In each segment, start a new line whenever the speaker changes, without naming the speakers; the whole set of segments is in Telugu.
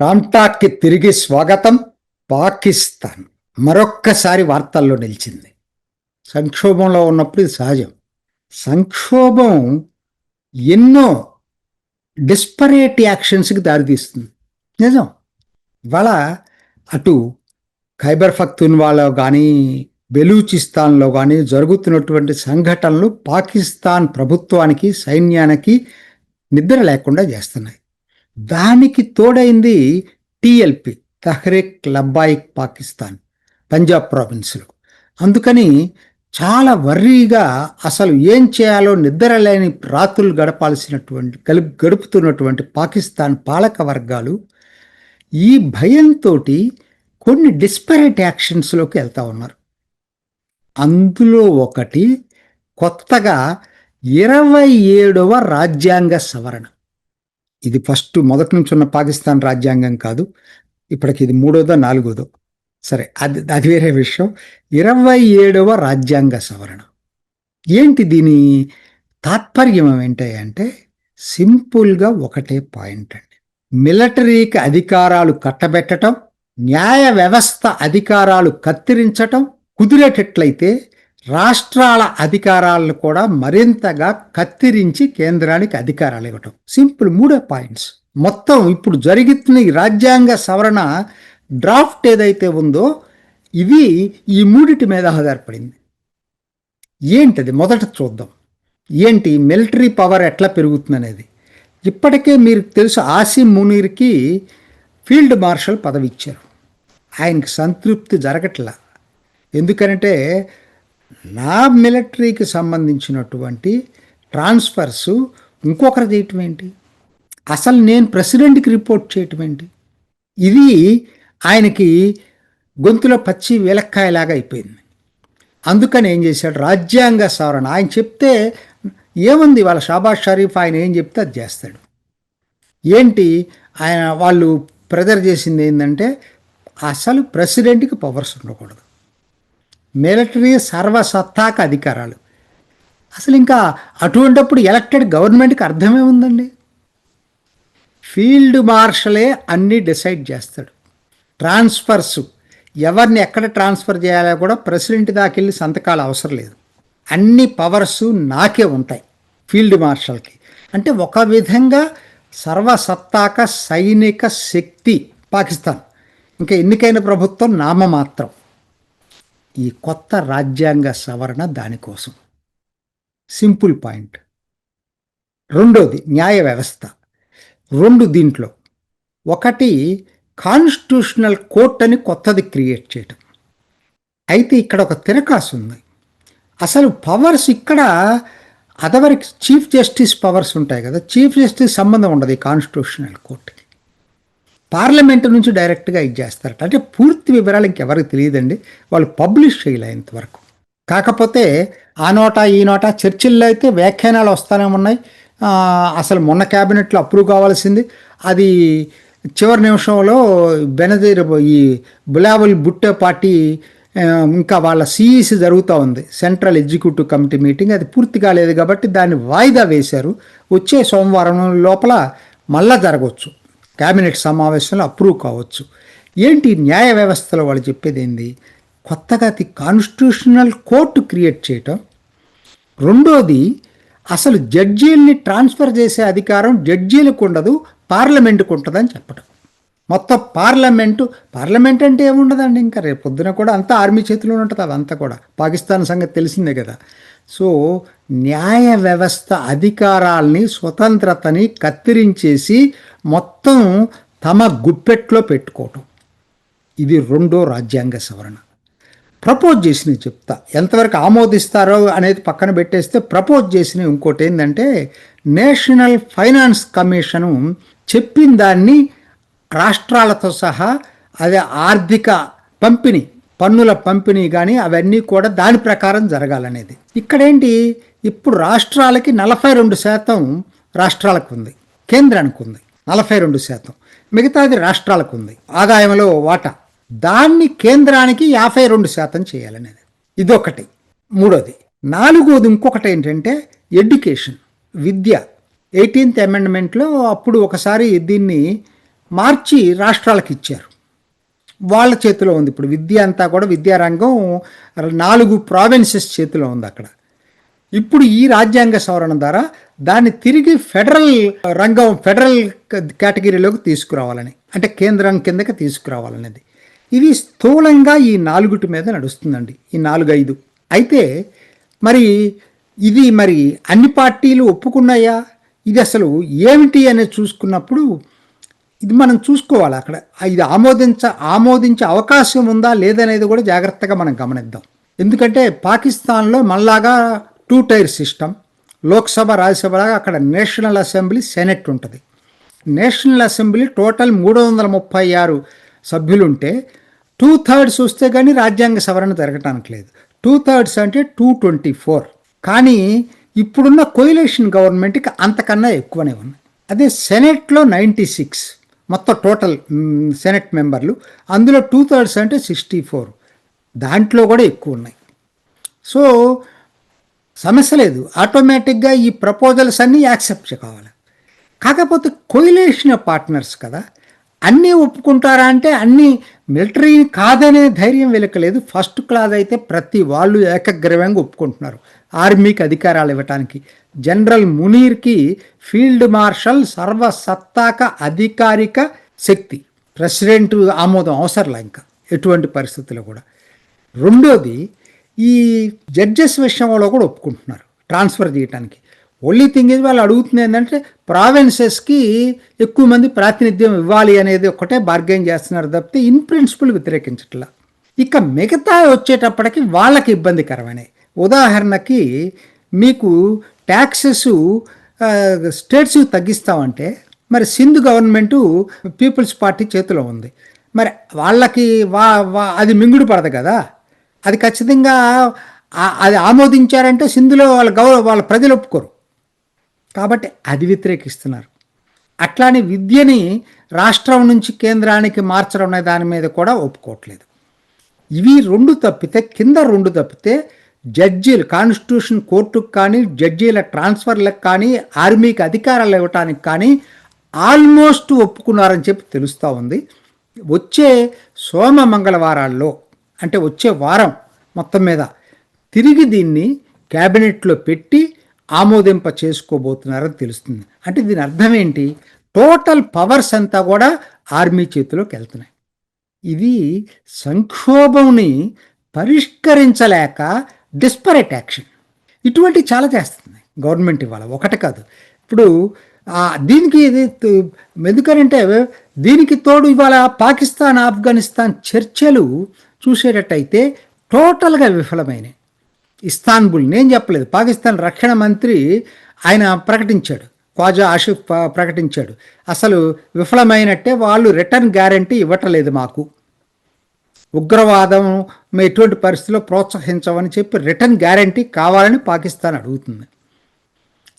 టాంటాక్కి తిరిగి స్వాగతం పాకిస్తాన్. మరొక్కసారి వార్తల్లో నిలిచింది. సంక్షోభంలో ఉన్నప్పుడు ఇది సహజం. సంక్షోభం ఎన్నో డిస్పరేట్ యాక్షన్స్కి దారితీస్తుంది. నిజం. ఇవాళ అటు ఖైబర్ ఫక్తున్వాలో కానీ బెలూచిస్తాన్లో కానీ జరుగుతున్నటువంటి సంఘటనలు పాకిస్తాన్ ప్రభుత్వానికి సైన్యానికి నిద్ర లేకుండా చేస్తున్నాయి. దానికి తోడైంది టిఎల్పి తహ్రీక్ లబ్బాయిక్ పాకిస్తాన్ పంజాబ్ ప్రావిన్స్లో. అందుకని చాలా వర్రీగా అసలు ఏం చేయాలో నిద్రలేని రాత్రులు గడపాల్సినటువంటి గలుపు గడుపుతున్నటువంటి పాకిస్తాన్ పాలక వర్గాలు ఈ భయంతో కొన్ని డిస్పరేట్ యాక్షన్స్లోకి వెళ్తా ఉన్నారు. అందులో ఒకటి కొత్తగా ఇరవై ఏడవ రాజ్యాంగ సవరణ. ఇది ఫస్ట్ మొదటి నుంచి ఉన్న పాకిస్తాన్ రాజ్యాంగం కాదు. ఇప్పటికి ఇది మూడోదో నాలుగోదో. సరే అది అది వేరే విషయం. ఇరవై ఏడవ రాజ్యాంగ సవరణ. ఏంటి దీని తాత్పర్యం ఏంటంటే అంటే సింపుల్గా ఒకటే పాయింట్ అండి. మిలిటరీకి అధికారాలు కట్టబెట్టడం న్యాయ వ్యవస్థ అధికారాలు కత్తిరించటం కుదిరేటట్లయితే రాష్ట్రాల అధికారాలను కూడా మరింతగా కత్తిరించి కేంద్రానికి అధికారాలు ఇవ్వటం. సింపుల్ మూడే పాయింట్స్. మొత్తం ఇప్పుడు జరుగుతున్న ఈ రాజ్యాంగ సవరణ డ్రాఫ్ట్ ఏదైతే ఉందో ఇవి ఈ మూడిటి మీద ఆధారపడింది. ఏంటది? మొదట చూద్దాం. ఏంటి? మిలిటరీ పవర్ ఎట్లా పెరుగుతుంది అనేది ఇప్పటికే మీరు తెలుసు ఆసిమ్ మునీర్కి ఫీల్డ్ మార్షల్ పదవి ఇచ్చారు. ఆయనకు సంతృప్తి జరగట్లా. ఎందుకంటే నా మిలిటరీకి సంబంధించినటువంటి ట్రాన్స్ఫర్స్ ఇంకొకరు చేయటం ఏంటి? అసలు నేను ప్రెసిడెంట్కి రిపోర్ట్ చేయటం ఏంటి? ఇది ఆయనకి గొంతులో పచ్చి వేలక్కాయలాగా అయిపోయింది. అందుకని ఏం చేశాడు? రాజ్యాంగ సవరణ. ఆయన చెప్తే ఏముంది? వాళ్ళ షాబాజ్ షరీఫ్ ఆయన ఏం చెప్తే అది చేస్తాడు. ఏంటి? ఆయన వాళ్ళు ప్రెజర్ చేసింది ఏంటంటే అసలు ప్రెసిడెంట్కి పవర్స్ ఉండకూడదు. మిలిటరీ సర్వసత్తాక అధికారాలు. అసలు ఇంకా అటువంటప్పుడు ఎలక్టెడ్ గవర్నమెంట్కి అర్థమే ఉందండి. ఫీల్డ్ మార్షలే అన్నీ డిసైడ్ చేస్తాడు. ట్రాన్స్ఫర్స్ ఎవరిని ఎక్కడ ట్రాన్స్ఫర్ చేయాలో కూడా ప్రెసిడెంట్ దాకెళ్ళి సంతకాలు అవసరం లేదు. అన్ని పవర్స్ నాకే ఉంటాయి ఫీల్డ్ మార్షల్కి. అంటే ఒక విధంగా సర్వసత్తాక సైనిక శక్తి పాకిస్తాన్. ఇంకా ఎన్నికైన ప్రభుత్వం నామమాత్రం. ఈ కొత్త రాజ్యాంగ సవరణ దానికోసం సింపుల్ పాయింట్. రెండోది న్యాయ వ్యవస్థ. రెండు దీంట్లో. ఒకటి కాన్స్టిట్యూషనల్ కోర్ట్ అని కొత్తది క్రియేట్ చేయటం. అయితే ఇక్కడ ఒక తిరకాసు ఉంది. అసలు పవర్స్ ఇక్కడ అదవరికి చీఫ్ జస్టిస్ పవర్స్ ఉంటాయి కదా చీఫ్ జస్టిస్ సంబంధం ఉండదు ఈ కాన్స్టిట్యూషనల్ కోర్ట్. పార్లమెంట్ నుంచి డైరెక్ట్గా ఇచ్చేస్తారట అంటే పూర్తి వివరాలు ఇంకెవరికి తెలియదండి. వాళ్ళు పబ్లిష్ చేయలే వరకు కాకపోతే ఆ నోట ఈ నోట చర్చిల్లో అయితే వ్యాఖ్యానాలు వస్తూనే ఉన్నాయి. అసలు మొన్న క్యాబినెట్లో అప్రూవ్ కావాల్సింది. అది చివరి నిమిషంలో బెనజీర్ ఈ బులాబుల్ బుట్టే పార్టీ ఇంకా వాళ్ళ సిఈసి జరుగుతూ ఉంది. Central executive committee meeting. అది పూర్తి కాలేదు కాబట్టి దాన్ని వాయిదా వేశారు. వచ్చే సోమవారం లోపల మళ్ళా జరగవచ్చు. క్యాబినెట్ సమావేశంలో అప్రూవ్ కావచ్చు. ఏంటి న్యాయ వ్యవస్థలో వాళ్ళు చెప్పేది ఏంది కొత్తగా అది కాన్స్టిట్యూషనల్ కోర్టు క్రియేట్ చేయటం. రెండోది అసలు జడ్జీల్ని ట్రాన్స్ఫర్ చేసే అధికారం జడ్జీలకు ఉండదు పార్లమెంటుకు ఉంటుందని చెప్పడం మొత్తం పార్లమెంటు పార్లమెంట్ అంటే ఏముండదండి ఇంకా? రేపు పొద్దున కూడా అంతా ఆర్మీ చేతిలో ఉంటుంది అదంతా కూడా. పాకిస్తాన్ సంగతి తెలిసిందే కదా. సో న్యాయ వ్యవస్థ అధికారాల్ని స్వతంత్రతని కత్తిరించేసి మొత్తం తమ గుప్పెట్లో పెట్టుకోవటం. ఇది రెండో రాజ్యాంగ సవరణ. ప్రపోజ్ చేసిన చెప్తా. ఎంతవరకు ఆమోదిస్తారో అనేది పక్కన పెట్టేస్తే ప్రపోజ్ చేసిన ఇంకోటి ఏంటంటే నేషనల్ ఫైనాన్స్ కమిషను చెప్పిన దాన్ని రాష్ట్రాలతో సహా అదే ఆర్థిక పంపిణీ పన్నుల పంపిణీ కానీ అవన్నీ కూడా దాని ప్రకారం జరగాలనేది. ఇక్కడేంటి? ఇప్పుడు రాష్ట్రాలకి నలభై రెండు శాతం రాష్ట్రాలకు ఉంది కేంద్రానికి ఉంది. నలభై రెండు శాతం. మిగతాది రాష్ట్రాలకు ఉంది ఆదాయంలో వాటా. దాన్ని కేంద్రానికి యాభై రెండు శాతం చేయాలనేది. ఇదొకటి. మూడోది. నాలుగోది ఇంకొకటి ఏంటంటే ఎడ్యుకేషన్. విద్య. ఎయిటీన్త్ అమెండ్మెంట్లో అప్పుడు ఒకసారి దీన్ని మార్చి రాష్ట్రాలకు ఇచ్చారు వాళ్ళ చేతిలో ఉంది. ఇప్పుడు విద్య అంతా కూడా విద్యారంగం నాలుగు ప్రావిన్సెస్ చేతిలో ఉంది అక్కడ ఇప్పుడు ఈ రాజ్యాంగ సవరణ ద్వారా దాన్ని తిరిగి ఫెడరల్ రంగం ఫెడరల్ కేటగిరీలోకి తీసుకురావాలని అంటే కేంద్రం కిందకి తీసుకురావాలనేది. ఇది స్థూలంగా ఈ నాలుగుటి మీద నడుస్తుందండి ఈ నాలుగు ఐదు అయితే మరి ఇది మరి అన్ని పార్టీలు ఒప్పుకున్నాయా? ఇది అసలు ఏమిటి అనేది చూసుకున్నప్పుడు ఇది మనం చూసుకోవాలి అక్కడ. ఇది ఆమోదించ ఆమోదించే అవకాశం ఉందా లేదనేది కూడా జాగ్రత్తగా మనం గమనిద్దాం. ఎందుకంటే పాకిస్తాన్లో మళ్ళాగా టూ టైర్ సిస్టమ్ లోక్సభ రాజ్యసభలాగా అక్కడ నేషనల్ అసెంబ్లీ సెనెట్ ఉంటుంది. నేషనల్ అసెంబ్లీ టోటల్ మూడు వందల ముప్పై ఆరు సభ్యులుంటే టూ థర్డ్స్ వస్తే కానీ రాజ్యాంగ సవరణ జరగటానికి లేదు. టూ థర్డ్స్ అంటే టూ ట్వంటీ ఫోర్. కానీ ఇప్పుడున్న కోయిలేషన్ గవర్నమెంట్కి అంతకన్నా ఎక్కువనే ఉన్నాయి. అదే సెనెట్లో నైంటీ సిక్స్ మొత్తం టోటల్ సెనెట్ మెంబర్లు. అందులో టూ థర్డ్స్ అంటే సిక్స్టీ ఫోర్. దాంట్లో కూడా ఎక్కువ ఉన్నాయి. సో సమస్య లేదు. ఆటోమేటిక్గా ఈ ప్రపోజల్స్ అన్నీ యాక్సెప్ట్ కావాలి. కాకపోతే కోయిలేషన్ పార్ట్నర్స్ కదా అన్నీ ఒప్పుకుంటారా అంటే అన్నీ మిలిటరీ కాదనే ధైర్యం వెలకలేదు. ఫస్ట్ క్లాస్ అయితే ప్రతి వాళ్ళు ఏకగ్రీవంగా ఒప్పుకుంటున్నారు. ఆర్మీకి అధికారాలు ఇవ్వటానికి. జనరల్ మునీర్కి ఫీల్డ్ మార్షల్ సర్వసత్తాక అధికారిక శక్తి. ప్రెసిడెంట్ ఆమోదం అవసరంలా ఇంకా. ఎటువంటి పరిస్థితుల్లో కూడా. రెండోది ఈ జడ్జెస్ విషయంలో కూడా ఒప్పుకుంటున్నారు ట్రాన్స్ఫర్ చేయడానికి ఓన్లీ థింగ్ ఇది వాళ్ళు అడుగుతుంది ఏంటంటే ప్రావిన్సెస్కి ఎక్కువ మంది ప్రాతినిధ్యం ఇవ్వాలి అనేది ఒకటే బార్గెన్ చేస్తున్నారు తప్పితే ఇన్ ప్రిన్సిపల్ వ్యతిరేకించట్లా. ఇక మిగతా వచ్చేటప్పటికి వాళ్ళకి ఇబ్బందికరమైనవి ఉదాహరణకి మీకు ట్యాక్సెస్ స్టేట్స్ తగ్గిస్తామంటే మరి సింధు గవర్నమెంటు పీపుల్స్ పార్టీ చేతిలో ఉంది. మరి వాళ్ళకి వా వా అది మింగుడు పడదు కదా. అది ఖచ్చితంగా అది ఆమోదించారంటే సింధులో వాళ్ళ గౌరవ వాళ్ళ ప్రజలు ఒప్పుకోరు. కాబట్టి అది వ్యతిరేకిస్తున్నారు. అట్లానే విద్యని రాష్ట్రం నుంచి కేంద్రానికి మార్చడం అనే దాని మీద కూడా ఒప్పుకోవట్లేదు. ఇవి రెండు తప్పితే కింద రెండు తప్పితే జడ్జీలు కాన్స్టిట్యూషన్ కోర్టుకు కానీ జడ్జీల ట్రాన్స్ఫర్లకు కానీ ఆర్మీకి అధికారాలు ఇవ్వటానికి కానీ ఆల్మోస్ట్ ఒప్పుకున్నారని చెప్పి తెలుస్తూ ఉంది. వచ్చే సోమ మంగళవారాల్లో అంటే వచ్చే వారం మొత్తం మీద తిరిగి దీన్ని క్యాబినెట్లో పెట్టి ఆమోదింప చేసుకోబోతున్నారని తెలుస్తుంది. అంటే దీని అర్థం ఏంటి? టోటల్ పవర్స్ అంతా కూడా ఆర్మీ చేతిలోకి వెళ్తున్నాయి. ఇది సంక్షోభంని పరిష్కరించలేక డిస్పరేట్ యాక్షన్. ఇటువంటి చాలా చేస్తుంది. గవర్నమెంట్ ఇవాళ ఒకటి కాదు. ఇప్పుడు దీనికి ఇది ఎందుకనంటే దీనికి తోడు ఇవాళ పాకిస్తాన్ ఆఫ్ఘనిస్తాన్ చర్చలు చూసేటట్టయితే టోటల్గా విఫలమైనాయి. ఇస్తాన్బుల్ నేను చెప్పలేదు. పాకిస్తాన్ రక్షణ మంత్రి ఆయన ప్రకటించాడు. ఖ్వాజా ఆషిఫ్ ప్రకటించాడు. అసలు విఫలమైనట్టే వాళ్ళు రిటర్న్ గ్యారంటీ ఇవ్వటలేదు మాకు. ఉగ్రవాదం ఎటువంటి పరిస్థితుల్లో ప్రోత్సహించమని చెప్పి రిటర్న్ గ్యారంటీ కావాలని పాకిస్తాన్ అడుగుతుంది.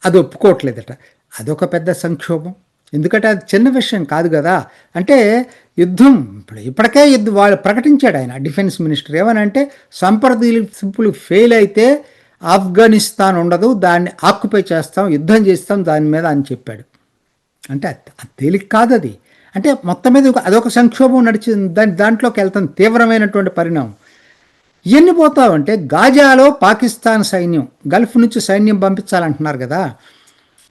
అది ఒప్పుకోవట్లేదట. అదొక పెద్ద సంక్షోభం. ఎందుకంటే అది చిన్న విషయం కాదు కదా. అంటే యుద్ధం ఇప్పుడు ఇప్పటికే యుద్ధం వాళ్ళు ప్రకటించాడు ఆయన డిఫెన్స్ మినిస్టర్ ఏమనంటే సంప్రదింపులు ఫెయిల్ అయితే ఆఫ్ఘనిస్తాన్ ఉండదు దాన్ని ఆక్యుపై చేస్తాం యుద్ధం చేస్తాం దాని మీద అని చెప్పాడు. అంటే అది తేలిక కాదు అది. అంటే మొత్తం మీద ఒక- అదొక సంక్షోభం నడిచింది దాని దాంట్లోకి వెళ్తాం తీవ్రమైనటువంటి పరిణామం. ఎన్ని పోతావంటే గాజాలో పాకిస్తాన్ సైన్యం గల్ఫ్ నుంచి సైన్యం పంపించాలంటున్నారు కదా.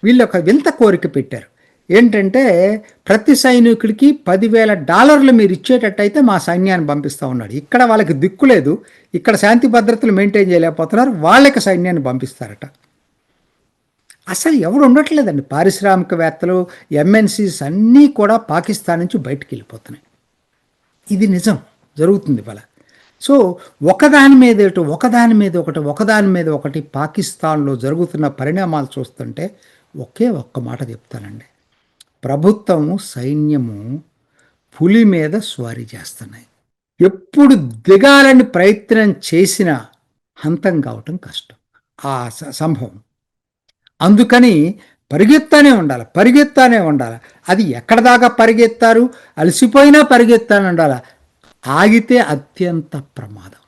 వీళ్ళు ఒక వింత కోరిక పెట్టారు. ఏంటంటే ప్రతి సైనికుడికి పదివేల డాలర్లు మీరు ఇచ్చేటట్టయితే మా సైన్యాన్ని పంపిస్తూ ఉన్నాడు. ఇక్కడ వాళ్ళకి దిక్కు లేదు. ఇక్కడ శాంతి భద్రతలు మెయింటైన్ చేయలేకపోతున్నారు. వాళ్ళకి సైన్యాన్ని పంపిస్తారట. అసలు ఎవడు ఉండట్లేదండి. పారిశ్రామికవేత్తలు ఎంఎన్సీస్ అన్నీ కూడా పాకిస్తాన్ నుంచి బయటికి వెళ్ళిపోతున్నాయి. ఇది నిజం. జరుగుతుంది ఇవాళ సో ఒకదాని మీద ఒకదాని మీద ఒకటి ఒకదాని మీద ఒకటి పాకిస్తాన్లో జరుగుతున్న పరిణామాలు చూస్తుంటే ఒకే ఒక్క మాట చెప్తానండి. ప్రభుత్వము సైన్యము పులి మీద స్వారీ చేస్తున్నాయి. ఎప్పుడు దిగాలని ప్రయత్నం చేసినా హంతం కావటం కష్టం. ఆ సంభవం. అందుకని పరిగెత్తానే ఉండాలి పరిగెత్తానే ఉండాలి. అది ఎక్కడ దాకా పరిగెత్తారు? అలసిపోయినా పరిగెత్తానే ఉండాలి. ఆగితే అత్యంత ప్రమాదం.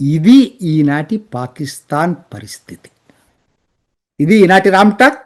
ఇది ఈనాటి పాకిస్తాన్ పరిస్థితి. ఇది ఈనాటి రామ్టాక్